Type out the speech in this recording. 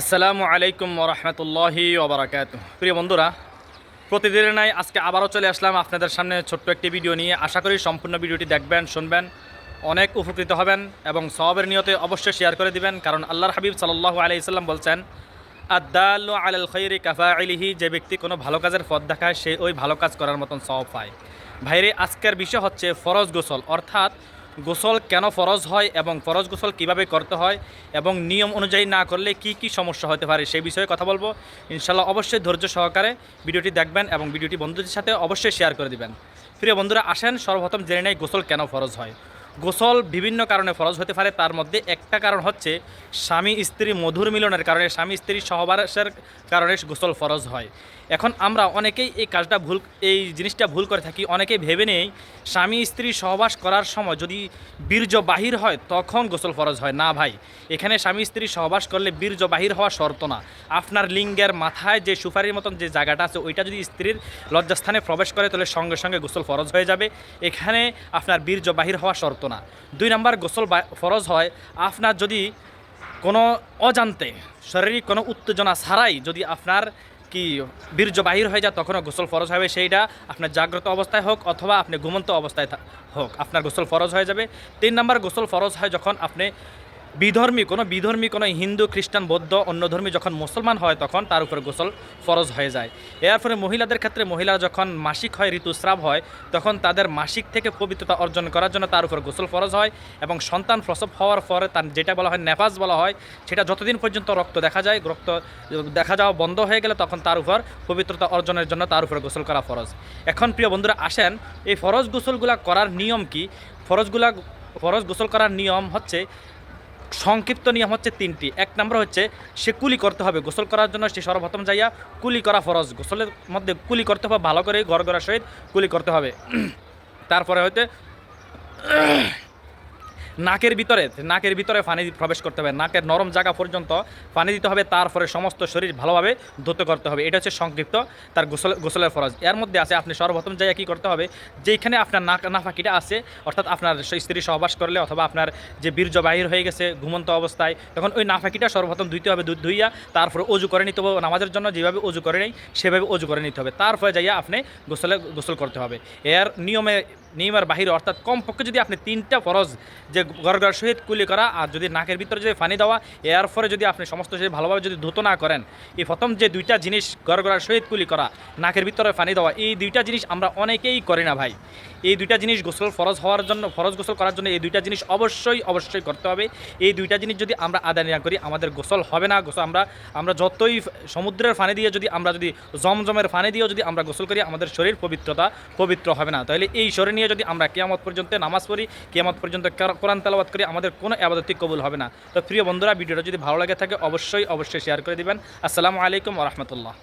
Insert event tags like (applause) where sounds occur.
আসসালামু আলাইকুম ওরহমতুল্লাহি ওবরাকাত প্রিয় বন্ধুরা, প্রতিদিনের নাই আজকে আবারও চলে আসলাম আপনাদের সামনে ছোট্ট একটি ভিডিও নিয়ে। আশা করি সম্পূর্ণ ভিডিওটি দেখবেন, শুনবেন, অনেক উপকৃত হবেন এবং সবের নিয়তে অবশ্যই শেয়ার করে দিবেন, কারণ আল্লাহর হাবিব সাল্লাহ আলাইসাল্লাম বলছেন আদাল আলাল খৈরি কাফা আলিহি যে ব্যক্তি কোনো ভালো কাজের পথ দেখায়, সে ওই ভালো কাজ করার মতন সব পায়। ভাইরে, আজকের বিষয় হচ্ছে ফরজ গোসল, অর্থাৎ গোসল কেন ফরজ হয় এবং ফরজ গোসল কীভাবে করতে হয় এবং নিয়ম অনুযায়ী না করলে কি কি সমস্যা হতে পারে সেই বিষয়ে কথা বলব। ইনশাল্লাহ অবশ্যই ধৈর্য সহকারে ভিডিওটি দেখবেন এবং ভিডিওটি বন্ধুদের সাথে অবশ্যই শেয়ার করে দিবেন। প্রিয় বন্ধুরা, আসেন সর্বপ্রথম জেনে নেয় গোসল কেন ফরজ হয়। গোসল বিভিন্ন কারণে ফরজ হতে পারে, তার মধ্যে একটা কারণ হচ্ছে স্বামী, স্ত্রী মধুর মিলনের কারণে স্বামী, স্ত্রী সহবাসের কারণে গোসল ফরজ হয়। এখন আমরা অনেকেই এই কাজটা ভুল, এই জিনিসটা ভুল করে থাকি, অনেকেই ভেবে নেই স্বামী, স্ত্রী সহবাস করার সময় যদি বীর্য বাহির হয়, তখন গোসল ফরজ হয়। না ভাই, এখানে স্বামী, স্ত্রী সহবাস করলে বীর্য বাহির হওয়া শর্ত না। আপনার লিঙ্গের মাথায় যে সুপারির মতন যে জায়গাটা আছে, ওইটা যদি স্ত্রীর লজ্জাস্থানে প্রবেশ করে, তাহলে সঙ্গে সঙ্গে গোসল ফরজ হয়ে যাবে। এখানে আপনার বীর্য বাহির হওয়া শর্ত না। দুই নাম্বার গোসল ফরজ হয়। আপনার যদি কোনো অজান্তে শারীরিক কোনো উত্তেজনা ছাড়াই যদি আপনার কি বীর্য বাহির হয়ে যায়, তখনও গোসল ফরজ হবে। সেইটা আপনার জাগ্রত অবস্থায় হোক অথবা আপনি ঘুমন্ত অবস্থায় হোক, আপনার গোসল ফরজ হয়ে যাবে। তিন নাম্বার গোসল ফরজ হয় যখন আপনি বিধর্মী, কোনো বিধর্মী, কোনো হিন্দু, খ্রিস্টান, বৌদ্ধ, অন্য ধর্মী যখন মুসলমান হয় তখন তার উপর গোসল ফরজ হয়ে যায়। এর ফলে মহিলাদের ক্ষেত্রে মহিলা যখন মাসিক হয়, ঋতুস্রাব হয়, তখন তাদের মাসিক থেকে পবিত্রতা অর্জন করার জন্য তার উপর গোসল ফরজ হয় এবং সন্তান প্রসব হওয়ার পরে তার যেটা বলা হয় নেপাজ বলা হয়, সেটা যতদিন পর্যন্ত রক্ত দেখা যায়, রক্ত দেখা যাওয়া বন্ধ হয়ে গেলে তখন তার উপর পবিত্রতা অর্জনের জন্য তার উপর গোসল করা ফরজ। এখন প্রিয় বন্ধুরা, আসেন, এই ফরজ গোসলগুলা করার নিয়ম কি? ফরজগুলা, ফরজ গোসল করার নিয়ম হচ্ছে সংক্ষিপ্ত নিয়ম হচ্ছে তিনটি। এক নম্বর হচ্ছে সে কুলি করতে হবে, গোসল করার জন্য সে সর্বপ্রথম যাইয়া কুলি করা ফরজ। গোসলের মধ্যে কুলি করতে হবে, ভালো করে ঘর গড়ার সহিত কুলি করতে হবে। (clears throat) তারপরে হইতে নাকের ভিতরে নাকের ভিতরে পানি প্রবেশ করতে হবে। নাকের নরম জায়গা পর্যন্ত পানি দিতে হবে, তারপরে সমস্ত শরীর ভালোভাবে ধুতে করতে হবে। এটা হচ্ছে সংক্ষিপ্ত তার গোসল, গোসলের ফরজ। এর মধ্যে আছে, আপনি সর্বপ্রথম জায়গায় কী করতে হবে যেখানে আপনার নাক, নাফাকিটা আছে, অর্থাৎ আপনার স্ত্রী সহবাস করলে অথবা আপনার যে বীর্য বাহির হয়ে গেছে, ঘুমন্ত অবস্থায়, তখন ওই নাফাকিটা সর্বপ্রথম ধুইতে হবে ধুইয়া তারপরে অজু করে নিতে হবে। নামাজের জন্য যেভাবে অজু করে নেই, সেভাবে অজু করে নিতে হবে। তারপরে যাইয়া আপনি গোসলে, গোসল করতে হবে। এর নিয়মে নিয়মের বাহিরে, অর্থাৎ কমপক্ষে যদি আপনি তিনটা ফরজ যে গড়গড় সহিত কুলি করা আর যদি নাকের ভিতরে যদি পানি দেওয়া, এর পরে যদি আপনি সমস্ত শরীর ভালোভাবে যদি ধুতো না করেন, এই প্রথম যে দুইটা জিনিস গড়গড়ার সহিত কুলি করা, নাকের ভিতরে পানি দেওয়া, এই দুইটা জিনিস আমরা অনেকেই করি না ভাই। এই দুইটা জিনিস গোসল ফরজ হওয়ার জন্য, ফরজ গোসল করার জন্য এই দুইটা জিনিস অবশ্যই অবশ্যই করতে হবে। এই দুইটা জিনিস যদি আমরা আদায় না করি, আমাদের গোসল হবে না। গোসল আমরা আমরা যতই সমুদ্রের পানি দিয়ে যদি, আমরা যদি জমজমের পানি দিয়েও যদি আমরা গোসল করি, আমাদের শরীর পবিত্রতা পবিত্র হবে না। তাহলে এই শরীর যদি আমরা কেয়ামত পর্যন্ত নামাজ পড়ি, কেয়ামত পর্যন্ত কোরআন তালাবাদ করি, আমাদের কোনো আবাদতি কবুল হবে না। তো প্রিয় বন্ধুরা, ভিডিওটা যদি ভালো লাগে থাকে, অবশ্যই অবশ্যই শেয়ার করে দেবেন। আসসালামু আলাইকুম রহমতুল্লাহ।